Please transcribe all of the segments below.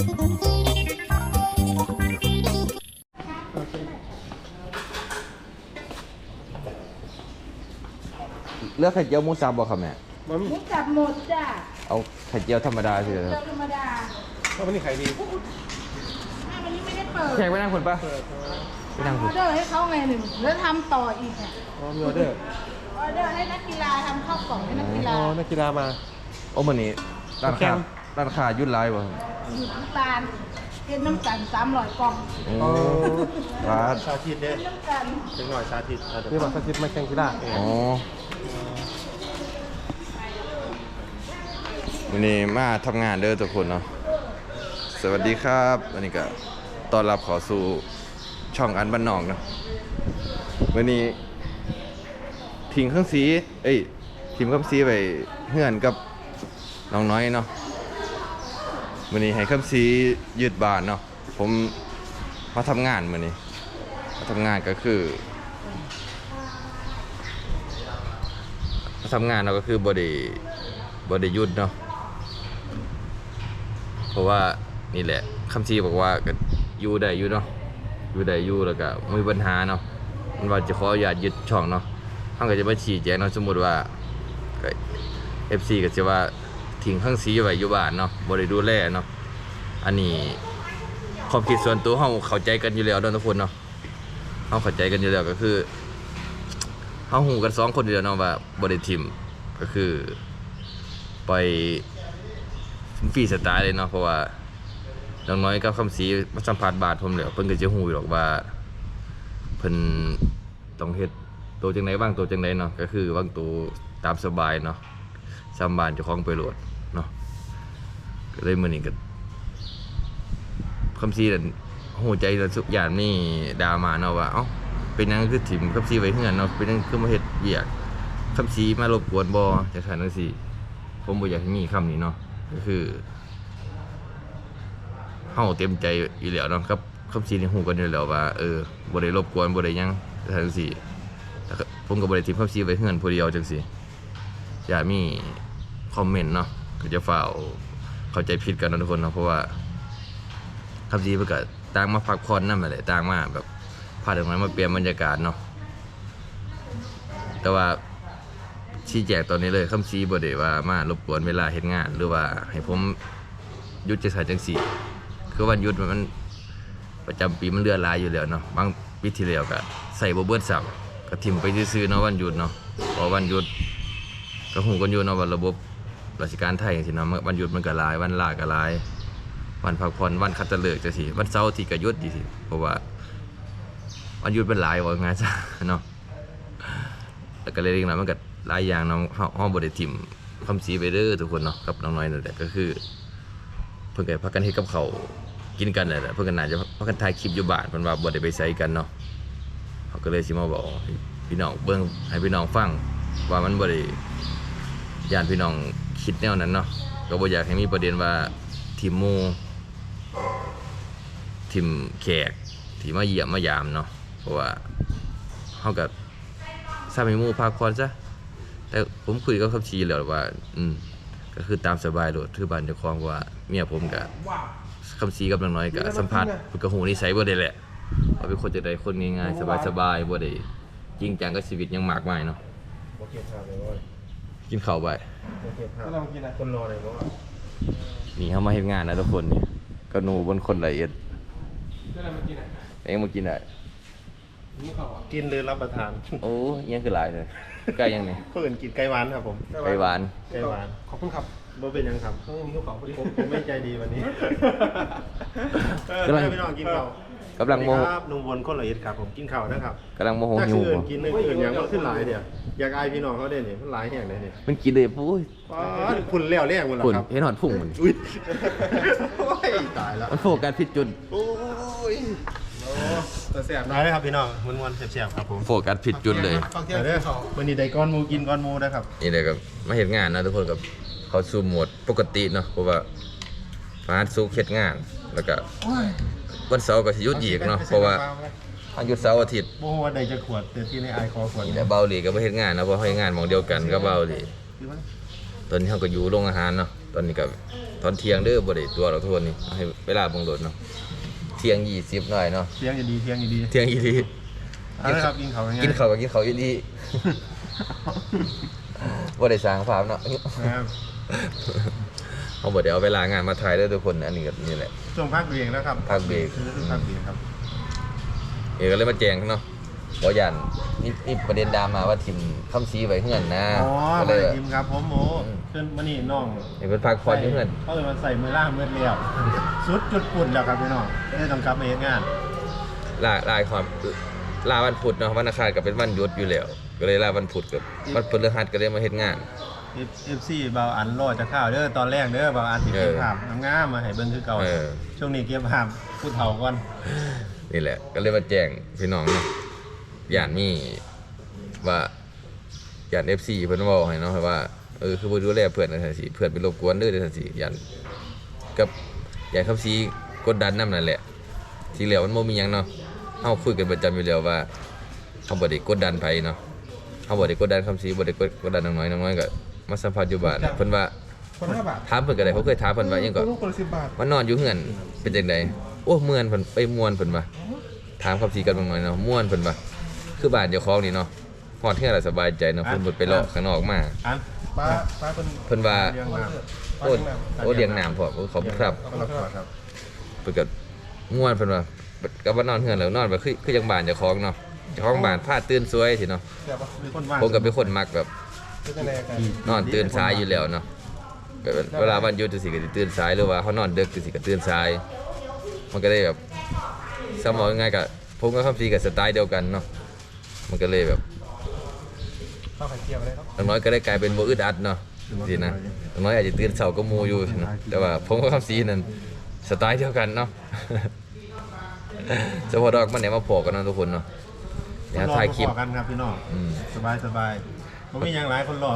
เลือกไข่เจียวหมูสับบ่ครับแม่มันหมูสับหมดจ้ะเอาไข่เจียวธรรมดาสิคเจ้ารับธรรมดาก็มันนี่ขายดีถ้าวันนี้ไม่ได้เปิดแขกไปนั่งคนปะไปนั่งอคอนเดอร์ให้เขาไงหนึ่งแล้วทำต่ออีกอะอ๋อมีออเดอร์ออเดอร์ให้นักกีฬาทำข้าวกล่องให้นักกีฬาอ๋อนักกีฬามา โอ้มันนี้ร้านแข่ค้างร้านค้ายุ่นไลายบ่ครับ หยุดน้ำตาลเป็นน้ำตาลสามร้อยกล่องโอ้ร้านสาธิตเนี่ยน้ำตาลเป็นหน่อยสาธิตอะนี่บอกสถิตมาแข่งกีฬาอ๋อวันนี้มาทำงานเด้อทุกคนเนาะ สวัสดีครับวันนี้ก็ต้อนรับเขอสู่ช่องอันบ้านนอกเนาะวันนี้ทิ้งเครื่องสี เอ้ยทิ้งเครื่องสีไปเฮือนกับน้องน้อยเนาะ วันนี้ให้ครื่องสียืดบานเนาะผมมาทำงานวันนี้มาทำงานก็คือมาทำงานเราก็คือบไดีบไดีหยุดเนาะเพราะว่านี่แหละคำชี้บอกว่าก็อยู่ได้อยู่เนาะอยู่ได้อยู่แล้วก็ไม่มีปัญหาเนาะมันว่าจะขออนุญาตยึดช่องเนาะเขานก็จะมาชี้แจงเนาะสมมุติว่าเอฟซีก็จะว่า ทิ้งข้างสีไว้อยู่บ้านเนาะบริดูแลเนาะอันนี้ความคิดส่วนตัวเขาเข้าใจกันอยู่แล้วเนาะทุกคนเนาะเขาเข้าใจกันอยู่แล้วก็คือเขาหูกันสองคนอยู่แล้วเนาะว่าบริทิมก็คือไปฟรีสไตล์เลยเนาะเพราะว่าน้องน้อยกับคำสีมาสัมผัสบาทผมแล้วเพิ่นก็จะฮู้อยู่หรอกว่าเพิ่นต้องเฮ็ดตัวจังไดบ้างตัวจังไดเนาะก็คือวางตัวตามสบายเนาะสามบานเจ้าของไปโหลด ก็เลยมือนี้ก็คำสีนั่นฮู้ใจแล้วสุกอย่างนี่ดามาเนาะว่าเอ้าเป็นหยังคือถิ่มคำสีไว้เฮือนเนาะเป็นหยังคือมาเฮ็ดเวียกคำสีมารบกวนบ่จังซั่นจังซี่ผมบ่อยากให้มีคำนี้เนาะก็คือเฮาเต็มใจอยู่แล้วเนาะครับคำซีในี่ฮู้กันอยู่แล้วว่าเออบ่ได้รบกวนบ่ได้ยังจังซี่แต่ก็ผมก็บ่ได้ทิมคำซีไว้เฮือนผู้เดียวจังซี่อย่ามีคอมเมนต์เนาะก็จะฝ่า เข้าใจผิดกันนะทุกคนเนาะเพราะว่าคำซีเพิ่นก็ต่างมาพักผ่อนนำแหละต่างมาแบบพาตรงนั้มาเปลี่ยนบรรยากาศเนาะแต่ว่าชี้แจงตอนนี้เลยคำชี้บ่ได้ว่ามา รบกวนเวลาเฮ็ดงาน หรือว่าให้ผมหยุดจะสายจังสี่ คือวันหยุดมันประจำปีมันเลื่อนลายอยู่แล้วเนาะบางปีที่แล้วก็ใส่บ่เบิดสับก็ทิมไปซื้อเนาะวันหยุดเนาะพอวันหยุดก็หูกันอยู่เนาะว่าระบบ ราชการไทยจังซี่เนาะวันหยุดมันก็หลาย วันลาก็หลาย วันพักผ่อนวันคัดตะเลิกจังซี่วันเสาร์ที่ก็หยุดดีสิเพราะว่าวันหยุดมันหลายว่าง่ายซะเนาะแล้วก็เลยเรื่องนั้นมันก็หลายอย่างเน้องห้องบริทิมคำสีไปเด้อทุกคนเนาะกับน้องน้อยนั่นแหละก็คือ เพิ่นก็พักกันเฮ็ดกับเขากินกันนั่นแหละเพิ่นก็น่าจะพักกันถ่ายคลิปอยู่บ้านเพิ่นว่าบ่ได้ไปไสกันเนาะเขาก็เลยสิมาบอกพี่น้องเบิ่งให้พี่น้องฟังว่ามันบ่ได้ย่านพี่น้อง คิดแนวนั้นเนาะก็บ่อยากให้มีประเด็นว่าทีมมูทีมแขกที่มาเยี่ยมมายามเนาะเพราะว่าเฮาก็สามีหมูพักผ่อนซะแต่ผมคุยกับขับชีแล้วว่า อืมก็คือตามสบายโดดคือบ้านเจ้าของว่าเมียผมกับคำซีกับนางน้อยกับสัมผัสกับหูนิสัยบ่ได้แหละว่าเป็นคนจะได้คนง่ายๆสบายๆบ่ได้จริงจังกับชีวิตยังมากมายเนาะ กินข้าวไปโอเคครับก็เรากินนะคนรอเลยว่านี่เฮามาเฮ็ดงานนะทุกคนนี่ก็หนูบนคนละเอียดก็เรามากินอะเองมากินได้นี่เขาอะกินหรือรับประทาน โอ้อิหยังคือหลายเลยใกล้ยังนี่คนอื่นกินไก่หวานครับผมไก่หวานไก่หวานขอบคุณครับบ่เป็นหยังครับต้องมีข้าวเขาพอดีผมผมไม่ใจดีวันนี้เออกำลังให้พี่น้องกินข้าว กำลังโมสวัสดีครับหนุ่มวนคนละเอียดครับผมกินข้าวนะครับกำลังโมโหจากหิวชื่ออื่นบ่กินนึงอื่นอย่างมันขึ้นหลายเดียวอยากอายพี่น้องเขาเด่นนี่มันหลายแห่งเลยนี่มันกินเลยปุ้ยป๊าดคุณเลี้ยวเรียกมันเหรอฝุ่นครับเห็นหอดพุ่งมันอุ้ยโอ้ยตายแล้วมันโฟกัสผิดจุดโอ้ยแต่แสบได้เลยครับพี่น้องม้วนๆเสียบๆครับผมโฟกัสผิดจุดเลยฟังเที่ยเดี๋ยวงเด้อเขาวันนี้ได้ก้อนหมูกินก้อนหมูนะครับนี่เลยกับมาเห็นงานนะทุกคนกับเขาสู่โหมดปกติเนาะเพราะว่าฟาดสู้เข็ดงานแล้วก็ วันเสาร์ก็สิหยุดอีกเนาะเพราะว่าวันหยุดเสาร์อาทิตย์โอ้โหว่าได้จะขวดแต่ที่ในไอายคอขวดนี่แหละเบาหลีก็มาเห็นงานเนาะเพราะเขาเฮ็ดงานหมองเดียวกันก็เบาหลีคือว่าตอนนี้เขาก็อยู่โรงอาหารเนาะตอนนี้ก็ตอนเที่ยงเด้อบ่ได้ตัวเราโทษนี่ให้เวลาเบังโดดเนาะเที่ยง20หน่อยเนาะเที่ยงอย่าดีเที่ยงอย่าดีเที่ยงอีหลีเอาละครับกินเขาวง่ายๆกินข้าวก็กินข้าวอีหลีบ่ได้สร้างภาพเนาะนะครับ เอาบ่ได้เอาเวลางานมาถ่ายเด้อทุกคนอันนี้ก็นี่แหละ ช่วงพักเบรกแล้วครับพักเบรก คือพักเบรกครับ เอก็เลยมาแจ้งเนาะบ่ยันนี่นี่ประเด็นดรามาว่าทิมคำซีไว้เฮือนนะอ๋อก็ไปเลยทีมครับผมโอ้อืมขึ้นมานี่น้องให้เพิ่นพักผ่อนอยู่เฮือนเขาเลยมาใส่มือล่างมือเรียวสุดจุดปุ่นแล้วครับพี่น้องได้ต้องกลับมาเฮ็ดงาน ลาลาความ ลาวันพุธเนาะวันอังคารก็เป็นวันหยุดอยู่แล้ว ก็เลยลาวันพุธกับวันพฤหัสก็เลยมาเฮ็ดงาน เอฟซีเบาอันรอดจะข้าวเด้อตอนแรกเด้อเบาอันสิเอเก็อบภาพงามๆมาให้เบิ่งคือเก่าเออ ช่วงนี้เก็บภาพผู้เฒ่าก่อนนี่แหละ ก็เลยมาแจ้งพี่น้องเนาะย่านมีว่าย่าน FC เพิ่นเว้าให้เนาะว่าเออคือบ่ดูแลเพื่อนจังซี่สิเพื่อนไปรบกวนเด้อจังซี่ย่านกับย่านคำซีกดดันนำนั่นแหละที่แล้วมันบ่มีหยังเนาะ เฮาคุยกันประจำอยู่แล้วว่าเฮาบ่ได้กดดันไผเนาะเฮาบ่ได้กดดันคำซีบ่ได้กดดันน้องน้อยน้องน้อยก็มาสัมภาษณ์อยู่บ้านเพิ่นว่าคนละบาทถามเพิ่นก็ได้เขาเคยถามเพิ่นว่าหยังก็ลูกคนละสิบบาทมันนอนอยู่เฮือนเป็นจังไดโอ้ม่วนเพิ่นไปม่วนเพิ่นว่าถามคำสีกันบางหน่อยเนาะม่วนเพิ่นว่าคือบ้านเจ้าของนี่เนาะฮอดเฮือนแล้วสบายใจเนาะเพิ่นบ่ไปเลาะข้างนอกมา อันป้าป้าเป็นเพิ่นว่าเรื่องน้โอ้โอ้เลี้ยงน้ำพร้อมโอ้ขอบคุณครับำขอบคุณครับ เพิ่นก็ม่วนเพิ่นว่า ก็ว่านอนเฮือนแล้วนอนแบบคือคือจังบ้านเจ้าของเนาะเจ้าของบ้านพาตื่นสวยสิเนาะเดี๋ยวปะมีคนว่างผมก็เป็นคนมักแบบเป็นยังไงกันนอนตื่นสายอยู่แล้วเนาะก็เวลาวันหยุดจังซี่ก็สิตื่นสายหรือว่าเขานอนดึกจังซี่ก็ตื่นสาย มันก็เลยแบบสมองง่ายๆกับผมกับคำซีกับสไตล์เดียวกันเนาะมันก็เลยแบบข้าวไข่เจียวอะไรครับอย่างน้อยก็ได้กลายเป็นโบอึดอัดเนาะสินะอย่างน้อยอาจจะตื่นเช้าก็มูอยู่สินะแต่ว่าผมกับคำซีนั่นสไตล์เดียวกันเนาะ จะพอดอกมันเนี่ยมาพอกันเนาะทุกคนเนาะเดี๋ยวถ่ายคลิปรอกันครับพี่น้องอืม สบายสบายผมมีอย่างหลายคนรอ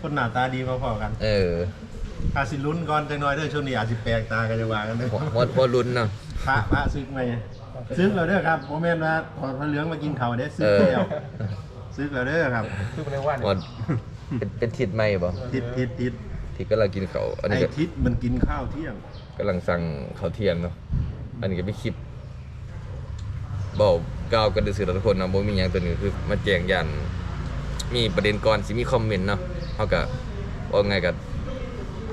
คนหน้าตาดีมาพอกัน เอออาจสิลุ้นก่อนจังน้อยเด้อช่วงนี้อาจสิแปลกตากันจะว่ากันเด้อพอพอพอลุ้นเนาะ พระพระซึกไหมซึกแล้วเด้อครับบ่แม่นว่าถอดพระเหลืองมากินข้าวเด้อซึกเออแล้วซึกแล้วเด้อครับคือเป็นว่าพอเป็นเป็นทิศใหม่บ่ทิศทิศทิศที่กำลังกินเขาวอันไอ้นี้ก็ทิศมันกินข้าวเที่ยงกำลังสั่งข้าวเที่ยงเนาะอันนี้ก็ไม่คลิป บอกก้าวกันดื้อๆทุกคนเนาะบ่มีหยังตัวนี้คือมาแจ้งยันมีประเด็นก่อนสิมีคอมเมนต์เนาะเฮาก็ว่าไงก็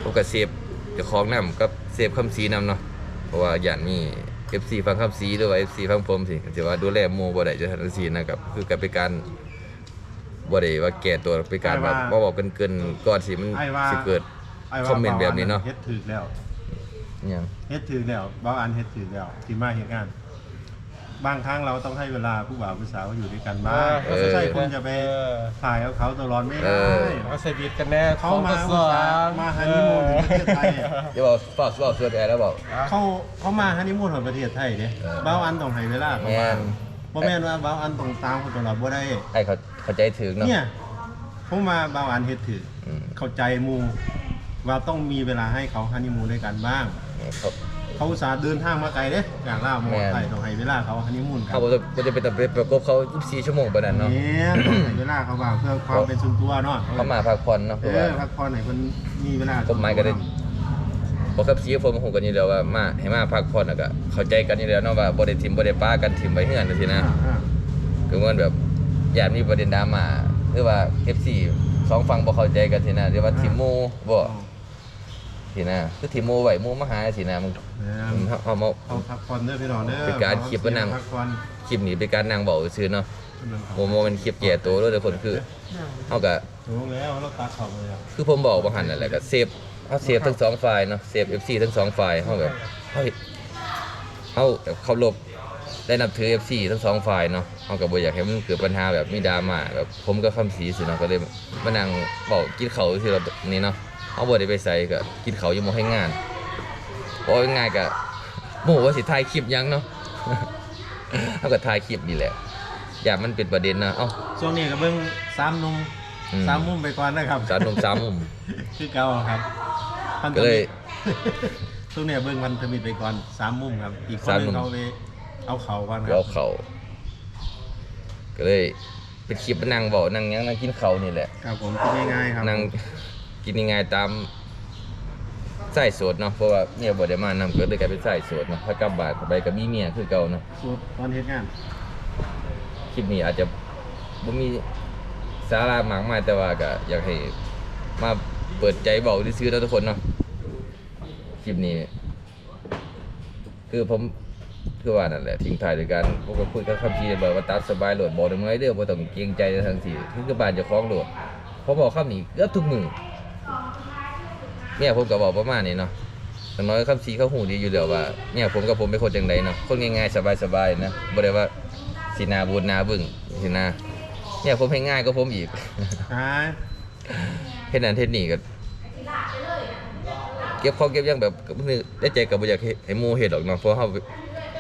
ผมก็เซฟเจ้าของนำกับเซฟคำสีนำเนาะเพราะว่ายันมี FC ฟังคำสีหรือว่า FC ฟังผมสิก็สิว่าดูแลหมู่บ่ได้จะทันทีนะครับคือก็เป็นการบ่ได้ว่าแก้ตัวเป็นการแบบว่าบอกเกินๆก่อนสิมันไอ้ว่าสิเกิดไอ้ว่าคอมเมนต์แบบนี้เนาะเฮ็ดถึกแล้วอิหยังเฮ็ดถึกแล้วบางอันเฮ็ดถึกแล้วที่มาเฮ็ดงาน บางครั้งเราต้องให้เวลาผู้บ่าวผู้สาวอยู่ด้วยกันบ้างเออไม่ใช่คุณจะไปถ่ายเอาเขาตลอดไม่เอได้อเขาใส่บีดกันแน่เขามาอุตส่าห์มาฮันนีมูนถึงประเทศไทยเดี๋ยวบอกฝากฝากส่วนแอร์แล้วบอก เขาเขามาฮันนีมูนของประเทศไทยเด้เออบางอันต้องให้เวลาเขาแม่มานบ่แม่นว่าบางอันต้องตามเขาตลอดบ่ได้ไอ้เขาเข้าใจถึงเนาะ เนี่ยผมมาบางอันเฮ็ดถืออืมเข้าใจหมูว่าต้องมีเวลาให้เขาฮันนีมูนด้วยกันบ้าง เขา เขาอุตส่าห์เดินทางมาไกลเด้อย่างล่าวมาแม่นไทยต้องให้เวลาเขาฮันนีมูนกันเขาบอกว่าจะเป็นแต่ประกบเขา24ชั่วโมงปานนั้นเนาะเนี่ยต้องให้เวลาเขาบ้างเพื่อความเป็นส่วนตัวเนาะเขามาพักผ่อนเนาะเพเอราะว่า อพักผ่อนให้เพิ่นมีเวลาผมหมายก็ได้เพราะครับสีผมคงกันอยู่แล้วว่ามาให้มาพักผ่อนแล้วก็เข้าใจกันอยู่แล้วเนาะว่าบ่ได้ทิมบ่ได้ป้ากันทิมไว้เฮือนจังซี่นะ อ่าอ่าก็เหมือนแบบอยากมีประเด็นดราม่าหรือว่า FC สองฝั่งบ่เข้าใจกันสินะหรือว่าทิมหมู่บ่ สินะคือทิมหมู่ไว้หมู่มาหาสินะมันเออมันเฮาเอามาเขาพักผ่อนเด้อพี่น้องเด้อเป็นการคิดว่านั่งพักผ่อนคลิปนี้เป็นการนั่งเว้าซื่อๆเนาะโมบ่บ่แม่นคลิปแก่ตัวเด้อทุกคนคือเฮาก็รู้แล้วเราตัดเขาเลยอะคือผมบอกว่าหันนั่นแหละก็เซฟเอาเซฟทั้งสองฝ่ายเนาะเซฟ FC ทั้งสองฝ่ายเฮาแบบเฮ้ยเฮาแบบเคารพได้นับถือ FC ทั้งสองฝ่ายเนาะเฮาก็บ่อยากให้มันเกิดปัญหาแบบมีดราม่าแบบผมก็คำสีสิเนาะก็เลยมานั่งเว้ากินข้าวซื่อๆแบบนี้เนาะ เฮาบ่ได้ไปใส่ก็กินข้าวอยู่หม้องให้งานบ่ง่ายๆก็บ่รู้ว่าสิถ่ายคลิปหยังเนาะเฮาก็ถ่ายคลิปนี่แหละ อยากมันเป็นประเด็นนะเอ้าช่วงนี้ก็เบิ่งสามหนุ่มอืมสามมุมไปก่อนนะครับสามหนุ่มสามมุม คือเก่าครับพันธก็เลยมิตรช่วงนี้เบิ่งพันธมิตรไปก่อนสามมุมครับ อีกคนสามหมุนึงม เขาไปเอาเขาก่อนครัเอาเขาก็เลยเป็นคลิปนั่งบอกนั่งหยังนั่งกินเขาวนี่แหละ ครับผมคิดง่ายๆครับนั่ง กินยังไงตามสายโสดเนาะเพราะว่าเมียบ่ได้มานำก็เลยกลายเป็นสายโสดเนาะถ้ากลับบ้านไปก็มีเมียคือเก่าเนาะสูตรตอนเฮ็ดงานคลิปนี้อาจจะบ่มีสาระมากมายแต่ว่าก็อยากให้มาเปิดใจเบาซื่อๆเนาะทุกคนเนาะคลิปนี้ คือผมคือว่านั่นแหละทิ้งท้ายด้วยกันพวกก็คุยกับคำชี้บอกว่าตามสบายโหลดบอกได้เมื่อยเด้อบ่ต้องเกรงใจทั้งสิ้นคือกับบ้านเจ้าของโหลดเพราะบอกคำนี้เกือบทุกมื้อ เนี่ยผมก็บอกประมาณนี้เนาะอย่างน้อยคำชี้เขาหูดีอยู่แล้วว่าเนี่ยผมกับผมเป็นคนจังไดเนาะคนง่ายๆสบายๆนะบ่ได้ว่าสินาบูดนาบึ้งสินะเนี่ยผมให้ง่ายก็ผมอีกอ่าเฮ็ดนั้นเฮ็ดนี่ก็เก็บของเก็บหยังแบบก็นึกได้ใจก็บ่อยากเฮ็ดให้หมู่เฮ็ดหรอกเนาะเพราะเฮา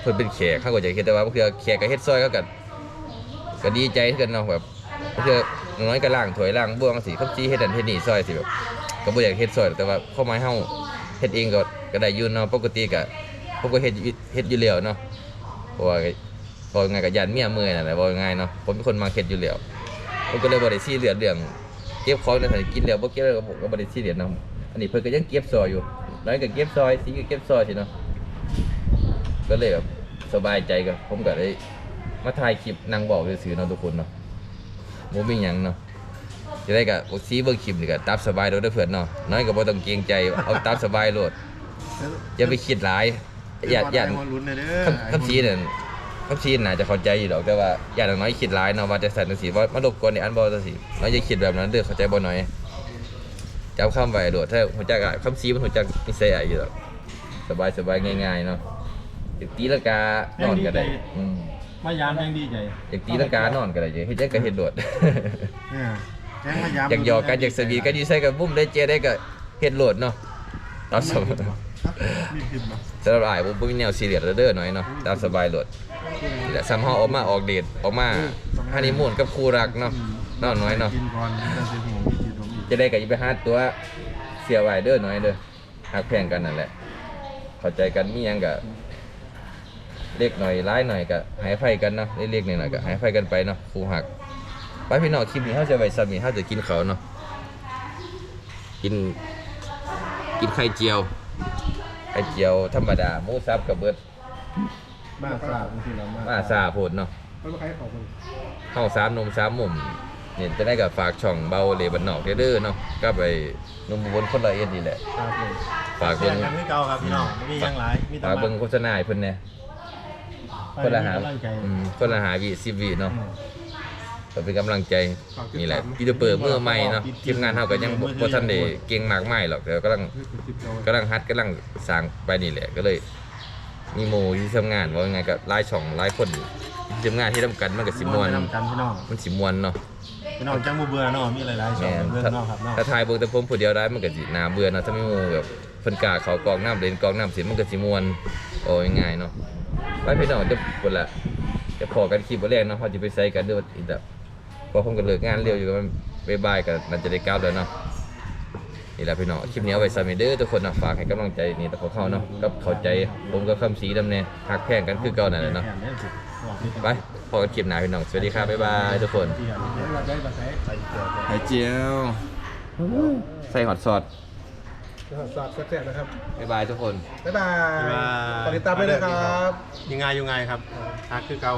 เพิ่นเป็นแขกเขาก็อยากเฮ็ดแต่ว่าบางเทื่อแขกก็เฮ็ดซอยเขาก็ก็ดีใจคือกันเนาะแบบบางเทื่อน้อยก็ล้างถ้วยล้างบ้วงสิเขาจี้เฮ็ดนั่นเฮ็ดนี่ซอยสิแบบ ก็บ่อยากเฮ็ดซอยแต่ว่าข้ามาเฮาเฮ็ดเองก็ก็ได้อยู่เนาะปกติก็ผมก็เฮ็ดเฮ็ดอยู่แล้วเนาะเพราะว่าก็บ่ง่ายก็ยันเมียเมื่อยนั่นแหละบ่ง่ายเนาะผมเป็นคนมาเฮ็ดอยู่แล้วผมก็เลยบ่ได้ซีเรียสเรื่องเก็บของในสถานกินแล้วบ่เก็บแล้วก็ผมก็บ่ได้ซีเรียสเนาะอันนี้เพิ่นก็ยังเก็บซอยอยู่แล้วก็เก็บซอยสีก็เก็บซอยสิเนาะก็เลยแบบสบายใจก็ผมก็ได้มาถ่ายคลิปนั่งบอกซื่อๆเนาะทุกคนเนาะบ่มีหยังเนาะ จะได้ก็บ่ซีเบิ่งคลิปนี่ก็ตามสบายโดดเด้อเพื่อนเนาะน้อยก็บ่ต้องเกรงใจเอาตามสบายโลดอย่าไปคิดหลายอย่าอย่าให้คนลุ้นเลยเด้อคำคำชี้เนี่ยคำชี้น่าจะเข้าใจอยู่หรอกแต่ว่าอย่างน้อยคิดร้ายเนาะว่าจะสั่นจังสีว่ามารบกวนในอันบอจังสีน้อยจะคิดแบบนั้นเด้อเข้าใจบ่หน่อยจำคำไว้โดดถ้าหัวจักอะคำชี้มันหัวจักนิสัยอะอยู่หรอกสบายสบายง่ายๆเนาะอยากตีลังกานอนก็ได้อืมมายามยังดีใจอยากตีลังกานอนก็ได้เฮ็ดจังก็เฮ็ดโดดเนี่ ยยังมายามอยากหยอกกันอยากสวีทกันอยู่ใส่กับบุ้มได้เจได้ก็เฮ็ดโหลดเนาะตามสบายมีคลิปบ่สำหรับอ้ายผมบ่มีแนวซีเรียสเด้อหน่อยเนาะตามสบายโหลดนี่แหละซ้ำเฮาออกมาออกเดทออกมาฮันนีมูนกับคู่รักเนาะน้อยน้อยเนาะกินก่อนแล้วสิหูมีจิตผมอีกจะได้กับอีไปหาตัวเสียไว้เด้อน้อยเด้อหักแพงกันนั่นแหละ เข้าใจกันมีหยังก็เล็กหน่อยร้ายหน่อยก็หายไฟกันเนาะเล็กๆหน่อยๆก็หายไฟกันไปเนาะคู่หัก ไปพี่น้องคลิปนี้เฮาจะไว้ซ้ำนี่เฮาจะกินเขาวเนาะกินกินไข่เจียวไข่เจียวธรรมดาหมูสับกับเบิดมาสาบจริงๆแล้วมาซาโพดเนาะไม่มาใครของมึงเข้าสามนมสามมุมเนี่ยจะได้กับฝากช่องเบาเลบันนอกเด้อเนาะก็ไปนมอุบนคนละเอียดนี่แหละครับผมฝากเบิ่เบิ่งงกันคือเก่าครับพี่น้องบ่มีหยังหลายมีแต่ฝากเบิ่งโฆษณาให้เพิ่นแหน่คนละหาไปให้กำลังใจอืมคนละหาวิสิบวิเนาะอืม ก็เป็นกำลังใจนี่แหละพี่จะเปิดเมื่อใหม่เนาะทีมงานเฮาก็ยังบ่บ่ทันได้เก่งมากมายหรอกแต่กำลังติดเรากำลังฮัดกำลังสร้างไปนี่แหละก็เลย มีหมู่ที่ทำงานว่ายังไงก็หลายช่องหลายคนที่ทำงานที่ทำกันมันก็สิม่วนไปนำกันพี่น้องมันสิม่วนเนาะพี่น้องจังบ่เบื่อเนาะมีหลายๆช่อแม่งนเบิ่งถ้าเนาะครับเนาะถ้าทายเบิ่งแต่ผมผู้เดียวได้มันก็สิน่าเบื่อเนาะถ้าไม่หมู่แบบเพิ่นกล้าเขากองน้ำเล่นกองน้ำสิมันก็สิม่วนโอ้ยง่ายเนาะไปพี่น้องจะพุ่นละจะพอกันคลิปบ่แรกเนาะเฮาสิไปใส่กันเด้ออีกแบบ พอผมก็เลิกงานเร็วอยู่ก็มันบ๊ายๆก็น่าจะได้กลับแล้วเนาะนี่แหละพี่น้องคลิปนี้เอาไว้ซ้ำเด้อทุกคนนะฝากให้กำลังใจนี่แต่พวกเขาเนาะกับเข้าใจผมกับคำสีดำแน่ฮักแพงกันคือเก่านั่นแหละเนาะแม่นสิบอกพี่ไปพอกันคลิปหน้าพี่น้องสวัสดีครับบ๊ายบายทุกคนที่อันนี้เราได้มาใช้ไปเกี่ยวกับไข่เจียวใส่ฮอตซอสสอดแซ่บๆนะครับ บ๊ายบายทุกคน บ๊ายบายฝากติดตามด้วยนะครับ ยังไงยังไงครับทักคือเก่า